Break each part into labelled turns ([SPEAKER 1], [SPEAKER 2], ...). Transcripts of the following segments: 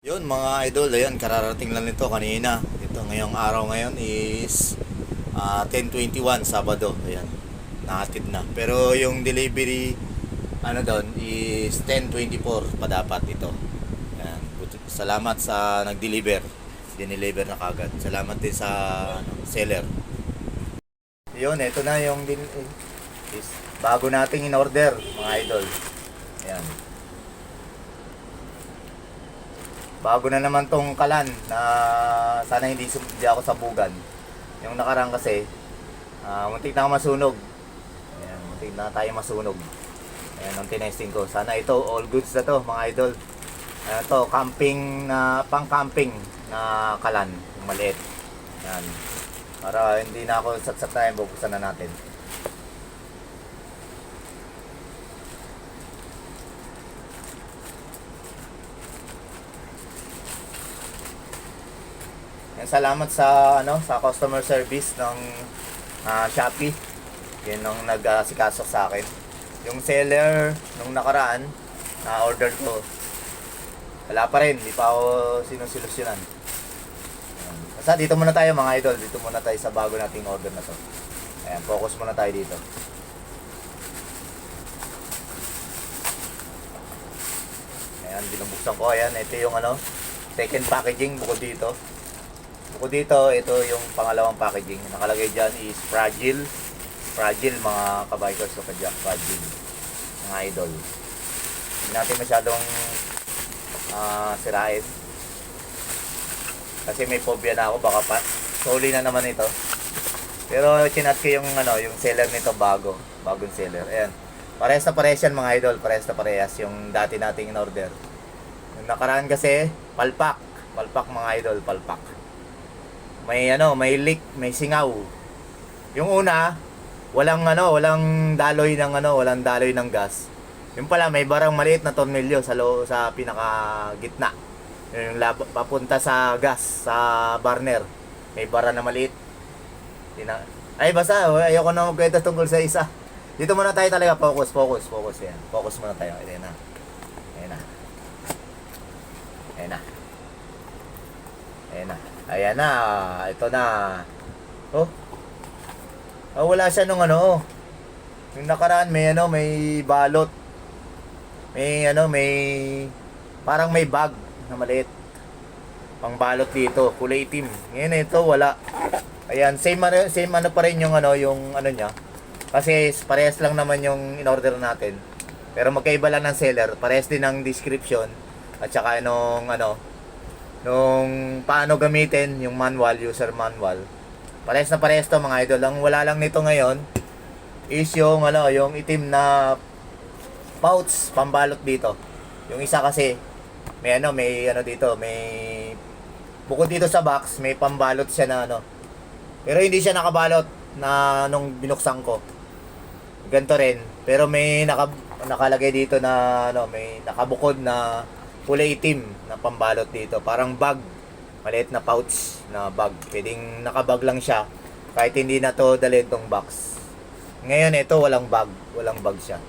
[SPEAKER 1] Yun mga idol, ayan, kararating lang nito kanina. Ito ngayong araw ngayon is ah, 10.21, Sabado. Ayan, nahatid na. Pero yung delivery, ano doon, is 10.24 pa dapat ito. Ayan, salamat sa nag-deliver. Dineliver na kagad. Salamat din sa ano, seller. Yun, ito na yung din is bago nating in-order, mga idol. Ayan. Bago na naman tong kalan na sana hindi, sum- hindi ako sabugan. Yung nakarang kasi, ah muntik na ako masunog. Ayan, muntik na tayo masunog. Ayan, ang tinesting ko. Sana ito, all goods na to, mga idol. Ano to, camping na, pang camping na kalan, yung maliit. Ayan. Para hindi na ako satsat tayo, bubuksan na natin. Yan, salamat sa ano sa customer service ng ah, Shopee. Yan ang nag-asikaso sa akin. Yung seller nung nakaraan na order ko wala pa rin, hindi pa ako sinusolusyonan. Ayan. Basta dito muna tayo mga idol, dito muna tayo sa bago nating order na to. Ayan, focus muna tayo dito. Ayan, binubuksan ko. Ayan, ito yung ano, second packaging bukod dito. Bukod dito, ito yung pangalawang packaging. Nakalagay dyan is fragile. Fragile mga kabikers ko kadyak. Fragile. Mga idol. Hindi natin masyadong ah, sirain. Kasi may phobia na ako. Baka pa, soli na naman ito. Pero chinat ko yung, ano, yung seller nito bago. Bagong seller. Ayan. Parehas na parehas yan mga idol. Parehas na parehas yung dati nating in-order. Yung nakaraan kasi, palpak. Palpak mga idol, palpak may ano, may leak, may singaw. Yung una, walang ano, walang daloy ng ano, walang daloy ng gas. Yung pala may barang maliit na tornilyo sa lo, sa pinaka gitna. Yung lab, papunta sa gas, sa burner. May bara na maliit. Tina Ay basta, ayoko na magkwento tungkol sa isa. Dito muna tayo talaga focus, focus, focus yan. Focus muna tayo. Ayan na. Ayan na. Ayan na. Ayan na. Ayan na. Ito na. Oh. Ah, wala siya nung ano. Yung nakaraan may ano, may balot. May ano, may parang may bag na maliit. Pang balot dito, kulay itim. Ngayon ito wala. Ayan, same ano, same ano pa rin yung ano, yung ano niya. Kasi parehas lang naman yung in-order natin. Pero magkaiba lang ng seller. Parehas din ng description. At saka nung ano, nung paano gamitin yung manual, user manual. Parehas na parehas to mga idol. Ang wala lang nito ngayon is yung ano, yung itim na pouch pambalot dito. Yung isa kasi may ano, may ano dito, may bukod dito sa box, may pambalot siya na ano. Pero hindi siya nakabalot na nung binuksan ko. Ganto rin. Pero may naka, nakalagay dito na ano, may nakabukod na kulay itim na pambalot dito. Parang bag. Maliit na pouch na bag. Pwedeng nakabag lang siya. Kahit hindi na to dalhin tong box. Ngayon ito walang bag. Walang bag siya.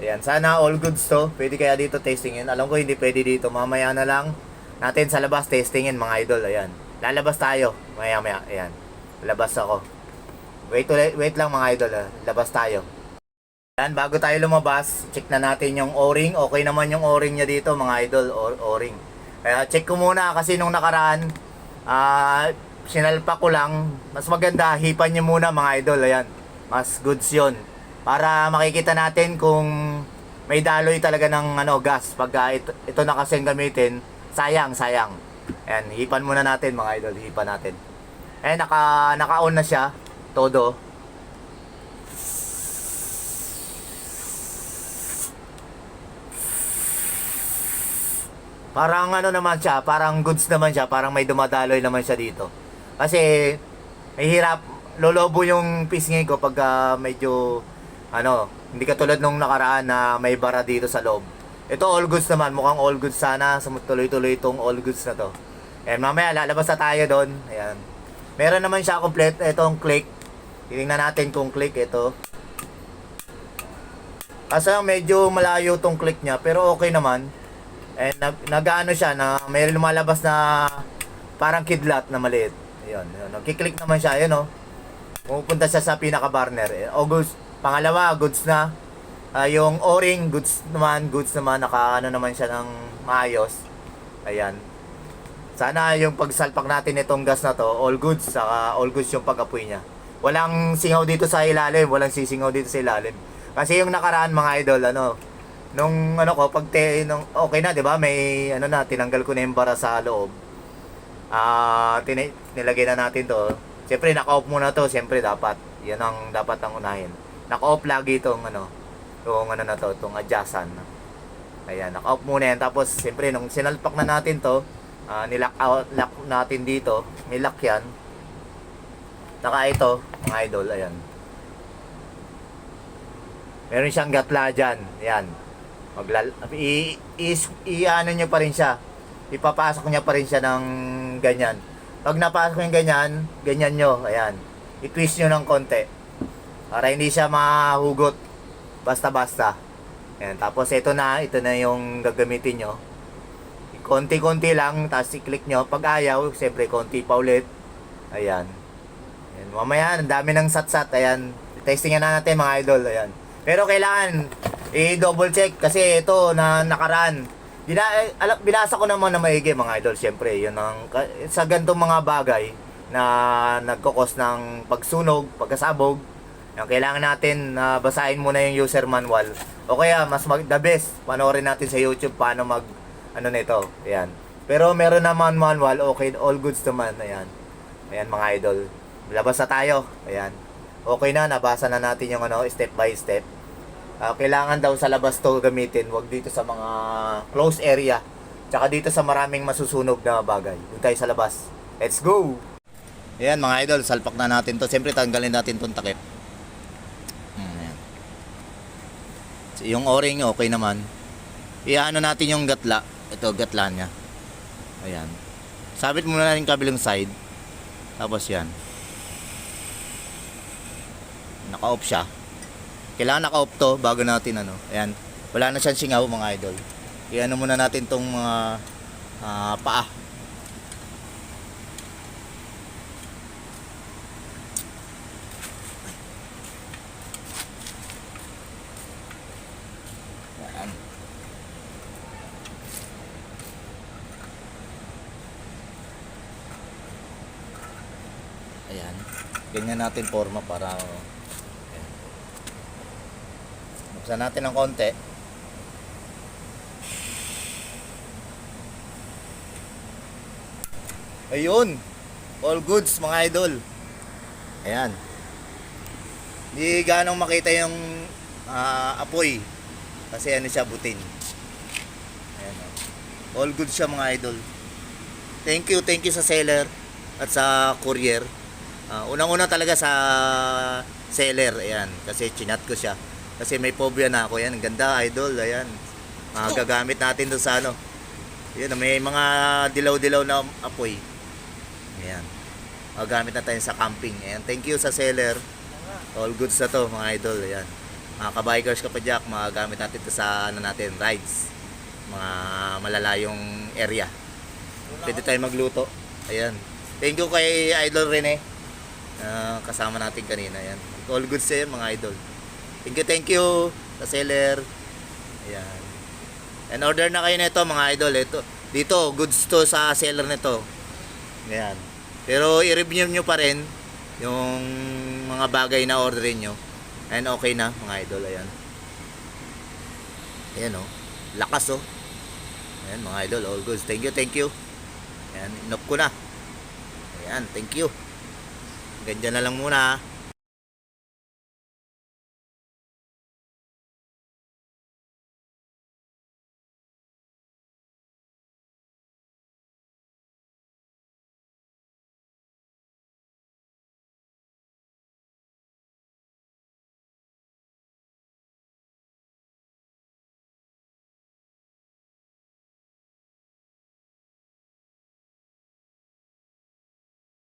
[SPEAKER 1] Ayan. Sana all goods to. Pwede kaya dito testingin. Alam ko hindi pwede dito. Mamaya na lang natin sa labas testingin mga idol. Ayan. Lalabas tayo. Maya maya. Ayan. Labas ako. Wait, wait lang mga idol. Labas tayo. Yan, bago tayo lumabas, check na natin yung o-ring. Okay naman yung o-ring niya dito, mga idol, o-ring. Kaya check ko muna kasi nung nakaraan, ah, sinalpa ko lang. Mas maganda, hipan niyo muna mga idol, ayan. Mas goods yun. Para makikita natin kung may daloy talaga ng ano, gas. Pag ah, ito, ito na kasi ang gamitin, sayang, sayang. Ayan, hipan muna natin mga idol, hipan natin. Eh, naka, naka-on na siya, todo. Parang ano naman siya, parang goods naman siya, parang may dumadaloy naman siya dito. Kasi may hirap, lolobo yung pisngi ko pag ah, medyo ano, hindi katulad nung nakaraan na may bara dito sa loob. Ito all goods naman, mukhang all goods sana, tuloy-tuloy itong all goods na to. Ayan, mamaya lalabas na tayo doon. Ayan. Meron naman siya complete, itong click. Tingnan natin kung click ito. Kasi medyo malayo tong click niya, pero okay naman. And nag, nag-ano siya na may lumalabas na parang kidlat na maliit. Ayun, yun. Nagkiklik naman siya, yun oh. Pumupunta siya sa pinaka-burner. Eh, August, pangalawa, goods na. Ah, yung O-ring, goods naman, goods naman, naka ano naman siya ng maayos. Ayan. Sana yung pagsalpak natin itong gas na to, all goods, saka all goods yung pag-apoy niya. Walang singaw dito sa ilalim, walang sisingaw dito sa ilalim. Kasi yung nakaraan mga idol, ano, nung ano ko, pag te, nung, okay na, di ba? May, ano na, tinanggal ko na yung bara sa loob. Ah, tina- nilagay na natin to. Siyempre, naka-off muna to, siyempre dapat. Yan ang dapat ang unahin. Naka-off lagi itong, ano, itong, ano na to, itong adjustan. Ayan, naka-off muna yan. Tapos, siyempre, nung sinalpak na natin to, ah, nilock out, lock natin dito, may lock yan. Saka ito, mga idol, ayan. Meron siyang gatla dyan. Yan. Maglal i, i, i ano nyo pa rin siya. Ipapasok niya pa rin siya ng ganyan. Pag napasok yung ganyan, ganyan nyo. Ayan. I-twist nyo ng konti. Para hindi siya mahugot. Basta-basta. Ayan. Tapos ito na. Ito na yung gagamitin nyo. Konti-konti lang. Tapos i-click nyo. Pag ayaw, siyempre konti pa ulit. Ayan. Ayan. Mamaya, ang dami ng sat-sat. Ayan. Testing na natin mga idol. Ayan. Pero kailangan i-double check kasi ito na nakaraan. Bina, eh, alam, binasa ko naman na maigi mga idol. Siyempre, yun ang, sa gantong mga bagay na nagkukos ng pagsunog, pagkasabog, yung kailangan natin na basahin muna yung user manual. O kaya, mas mag, the best, panoorin natin sa YouTube paano mag, ano nito. Ayan. Pero meron naman manual, okay, all goods naman. Ayan. Ayan mga idol. Labas na tayo. Ayan. Okay na, nabasa na natin yung ano, step by step. Ah, kailangan daw sa labas to gamitin, wag dito sa mga close area. Tsaka dito sa maraming masusunog na bagay. Doon tayo sa labas. Let's go! Ayan mga idol, salpak na natin to. Siyempre tanggalin natin tong takip. Hmm, ayan. So, Yung o-ring okay naman. Iano natin yung gatla. Ito, gatla niya. Ayan. Sabit muna natin kabilang side. Tapos yan. Naka-off siya. Kailangan naka-off to bago natin ano. Ayan. Wala na siyang singaw mga idol. Iano muna natin tong mga ah, paa. Ayan. Ganyan natin forma para ayan. Buksan natin ng konti. Ayun. All goods mga idol. Ayan. Hindi ganong makita yung ah, apoy. Kasi ano siya butin. Ayan. oh. All goods siya mga idol. Thank you, thank you sa seller at sa courier. Ah, unang-una talaga sa seller, ayan, kasi chinat ko siya. Kasi may phobia na ako, yan, ang ganda, idol, ayan. Ah, gagamit natin doon sa ano. Yun, may mga dilaw-dilaw na apoy. Ayan. Gagamit na tayo sa camping. Ayan, thank you sa seller. All goods na to, mga idol, ayan. Mga kabikers ka pa, Jack, magagamit natin to sa ano natin, rides. Mga malalayong area. Pwede tayo magluto. Ayan. Thank you kay Idol Rene. Ah, kasama natin kanina. Ayan. All good sa'yo mga idol. Thank you, thank you sa seller. Ayan. And order na kayo nito mga idol. Ito, dito, goods to sa seller nito. Ayan. Pero i-review nyo pa rin yung mga bagay na orderin nyo. And okay na mga idol. Ayan. Ayan oh. Lakas oh. Ayan mga idol. All goods. Thank you, thank you. Ayan, inop ko na. Ayan, thank you. Ganyan na lang muna.